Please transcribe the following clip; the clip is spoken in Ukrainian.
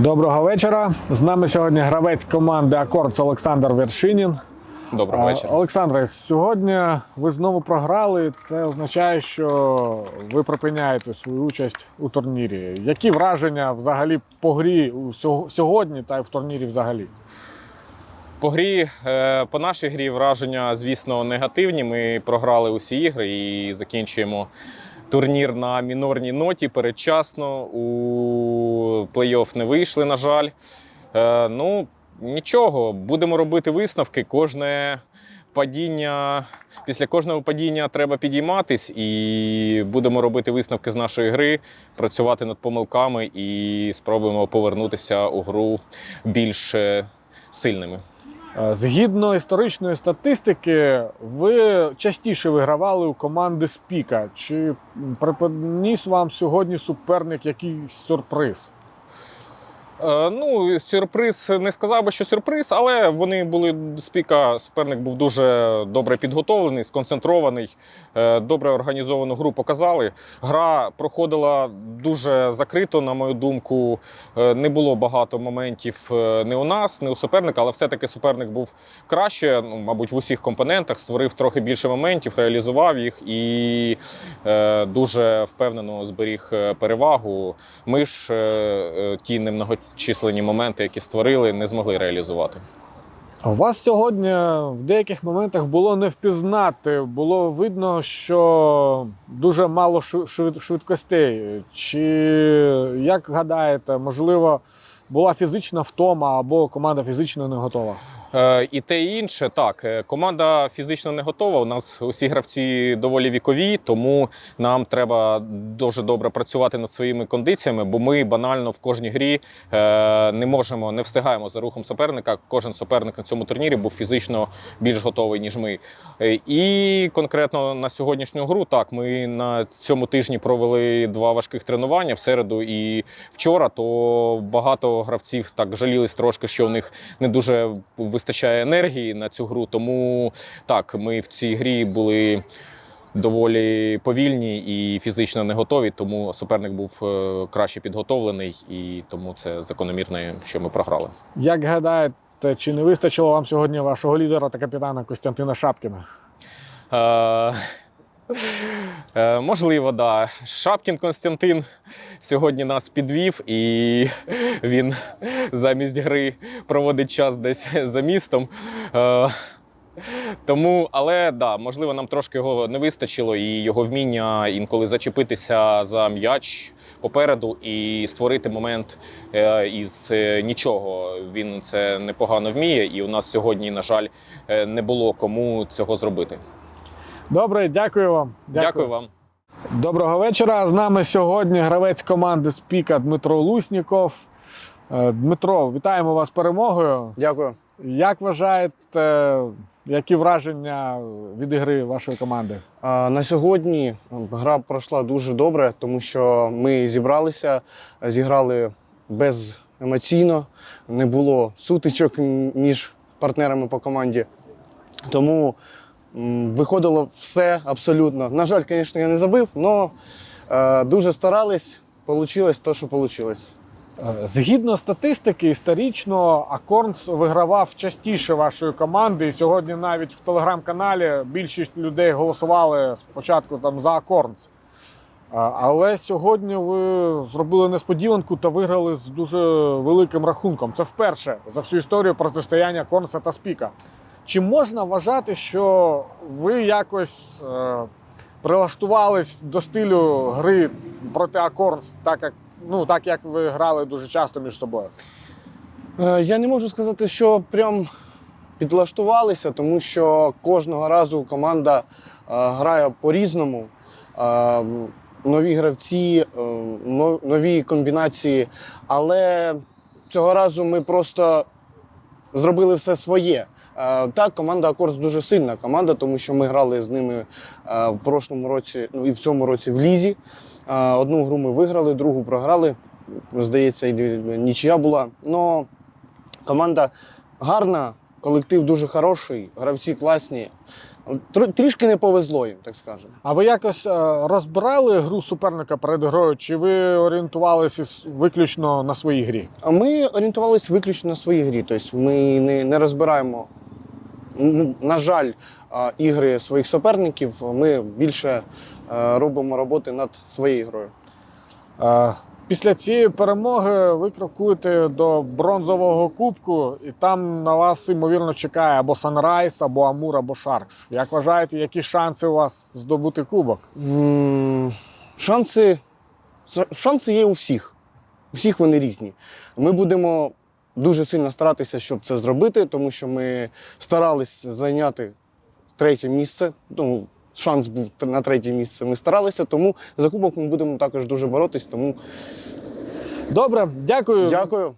Доброго вечора. З нами сьогодні гравець команди Акордс Олександр Вершинін. Доброго вечора. Олександре, сьогодні ви знову програли. Це означає, що ви припиняєте свою участь у турнірі. Які враження взагалі по грі сьогодні та й в турнірі взагалі? По грі, е, по нашій грі враження, звісно, негативні. Ми програли усі ігри і закінчуємо турнір на мінорній ноті передчасно. У плей-офф не вийшли, на жаль. Е, Ну, нічого, будемо робити висновки. Кожне падіння, після кожного падіння треба підійматись і будемо робити висновки з нашої гри, працювати над помилками і спробуємо повернутися у гру більш е, сильними. Е, Згідно історичної статистики, ви частіше вигравали у команди Спіка. Чи м, припиніс вам сьогодні суперник якийсь сюрприз? Е, Ну, сюрприз не сказав би, що сюрприз, але вони були спіка. Суперник був дуже добре підготовлений, сконцентрований, е, добре організовану гру показали. Гра проходила дуже закрито, на мою думку. Е, Не було багато моментів не у нас, не у суперника, але все-таки суперник був краще, ну, мабуть, в усіх компонентах, створив трохи більше моментів, реалізував їх і дуже впевнено зберіг перевагу. Ми ж е, е, немногочисленні моменти, які створили, не змогли реалізувати. У вас сьогодні в деяких моментах було не впізнати. Було видно, що дуже мало швидкостей. Чи як гадаєте, можливо, була фізична втома або команда фізично не готова? Е, І те, і інше, так, е, команда фізично не готова. У нас усі гравці доволі вікові, тому нам треба дуже добре працювати над своїми кондиціями, бо ми банально в кожній грі е, не можемо, не встигаємо за рухом суперника. Кожен суперник на цьому турнірі був фізично більш готовий, ніж ми. І конкретно на сьогоднішню гру, так, ми на цьому тижні провели два важких тренування в середу і вчора, то багато гравців так жалілись трошки, що у них не дуже вистачає енергії на цю гру. Тому так, ми в цій грі були доволі повільні і фізично не готові, тому суперник був е, краще підготовлений, і тому це закономірно, що ми програли. Як гадаєте, чи не вистачило вам сьогодні вашого лідера та капітана Костянтина Шапкіна? Е, можливо, да. Шапкін Константин сьогодні нас підвів, і він замість гри проводить час десь за містом. Е, тому, але да, можливо, нам трошки його не вистачило, і його вміння інколи зачепитися за м'яч попереду і створити момент е, із нічого. Він це непогано вміє, і у нас сьогодні, на жаль, не було кому цього зробити. Добре, дякую вам. Дякую, вам. Доброго вечора. З нами сьогодні гравець команди Спіка Дмитро Лусніков. Е, Дмитро, вітаємо вас з перемогою. Дякую. Як вважаєте, які враження від ігри вашої команди? На сьогодні гра пройшла дуже добре, тому що ми зібралися, зіграли беземоційно, не було сутичок між партнерами по команді. Тому виходило все абсолютно. На жаль, звісно, я не забив, але дуже старались, вийшло те, що вийшло. Е, Згідно статистики, історично Акорнс вигравав частіше вашої команди. І сьогодні навіть в телеграм-каналі більшість людей голосували спочатку там за Акорнс. Е, Але сьогодні ви зробили несподіванку та виграли з дуже великим рахунком. Це вперше за всю історію протистояння Корнса та Спіка. Чи можна вважати, що ви якось е, прилаштувались до стилю гри проти Акорнс, так як, ну, так як ви грали дуже часто між собою? Е, Я не можу сказати, що прям підлаштувалися, тому що кожного разу команда е, грає по-різному. Е, Нові гравці, е, нові комбінації. Але цього разу ми просто зробили все своє. Е, Так, команда Акорс дуже сильна команда, тому що ми грали з ними е, в прошлому році, ну і в цьому році в Лізі. Е, Одну гру ми виграли, другу програли. Здається, нічия була. Но команда гарна, колектив дуже хороший, гравці класні. Трішки не повезло їм, так скажемо. А ви якось е, розбирали гру суперника перед грою, чи ви орієнтувалися виключно на своїй грі? А ми орієнтувалися виключно на своїй грі. Тобто ми не, не розбираємо, на жаль, ігри своїх суперників. Ми більше е, робимо роботи над своєю грою. Після цієї перемоги ви крокуєте до бронзового кубку, і там на вас ймовірно чекає або Санрайз, або Амур, або Шаркс. Як вважаєте, які шанси у вас здобути кубок? Шанси, шанси є у всіх. У всіх вони різні. Ми будемо дуже сильно старатися, щоб це зробити, тому що ми старались зайняти третє місце. Ну, шанс був на третє місце. Ми старалися, тому за кубок ми будемо також дуже боротись. Тому Добре, дякую. дякую.